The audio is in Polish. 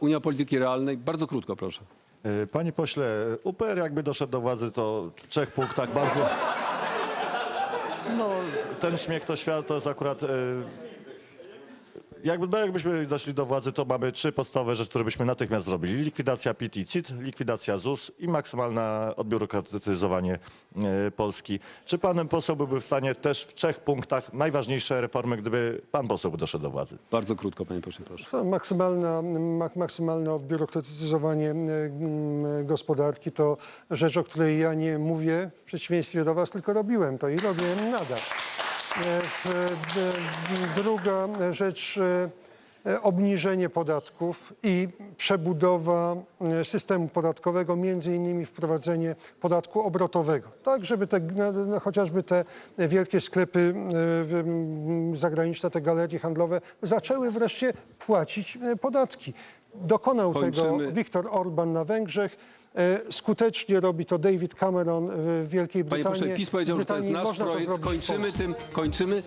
Unia Polityki Realnej. Bardzo krótko, proszę. E, Panie pośle, UPR jakby doszedł do władzy, to w trzech punktach bardzo... No, ten śmiech to świat to jest akurat... e, Jakby, no, jakbyśmy doszli do władzy, to mamy trzy podstawowe rzeczy, które byśmy natychmiast zrobili. Likwidacja PIT i CIT, likwidacja ZUS i maksymalne odbiurokratyzowanie e, Polski. Czy pan poseł byłby w stanie też w trzech punktach najważniejsze reformy, gdyby pan poseł doszedł do władzy? Bardzo krótko, panie pośle, proszę. Maksymalna, mak, maksymalne odbiurokratyzowanie e, gospodarki to rzecz, o której ja nie mówię w przeciwieństwie do Was, tylko robiłem to i robię nadal. E, d- Druga rzecz, e, e, obniżenie podatków i przebudowa e, systemu podatkowego, między innymi wprowadzenie podatku obrotowego, tak żeby te, no, chociażby te wielkie sklepy e, zagraniczne, te galerie handlowe zaczęły wreszcie płacić e, podatki. Dokonał Kończymy. tego Viktor Orban na Węgrzech. E, Skutecznie robi to David Cameron w Wielkiej Panie Brytanii. pośle, PiS powiedział, że to jest Brytanii. nasz Można to projekt. zrobić w Kończymy tym, kończymy.